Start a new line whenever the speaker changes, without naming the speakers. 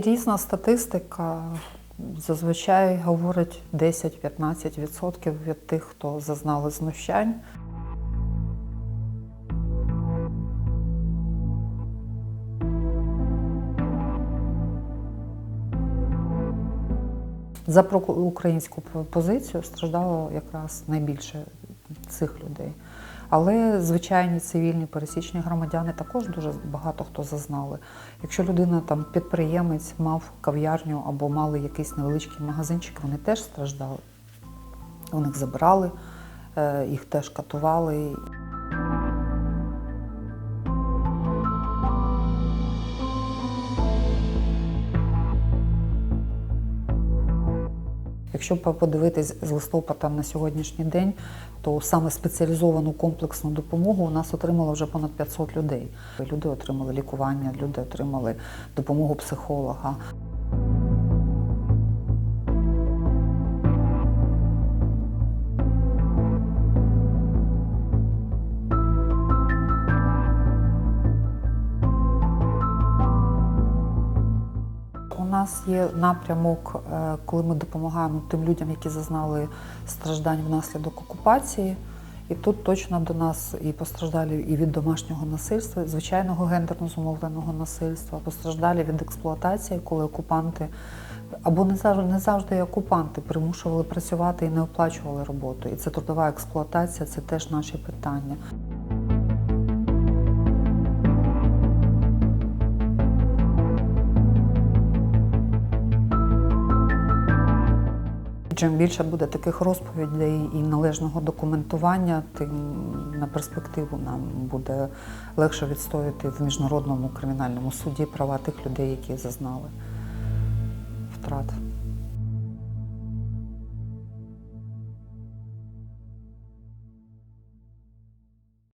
Різна статистика. Зазвичай говорить 10-15% від тих, хто зазнали знущань. За проукраїнську позицію страждало якраз найбільше цих людей. Але звичайні цивільні пересічні громадяни також дуже багато хто зазнали. Якщо людина там підприємець мав кав'ярню або мали якийсь невеличкий магазинчик, вони теж страждали. У них забирали, е, їх теж катували. Якщо подивитись з листопада на сьогоднішній день, то саме спеціалізовану комплексну допомогу у нас отримало вже понад 500 людей. Люди отримали лікування, люди отримали допомогу психолога. Нас є напрямок, е, коли ми допомагаємо тим людям, які зазнали страждань внаслідок окупації. І тут точно до нас і постраждалі і від домашнього насильства, звичайного гендерно зумовленого насильства, постраждалі від експлуатації, коли окупанти або не завжди не завжди окупанти примушували працювати і не оплачували роботу. І це трудова експлуатація, це теж наші питання. Чим більше буде таких розповідей і належного документування, тим на перспективу нам буде легше відстояти в міжнародному кримінальному суді права тих людей, які зазнали втрат.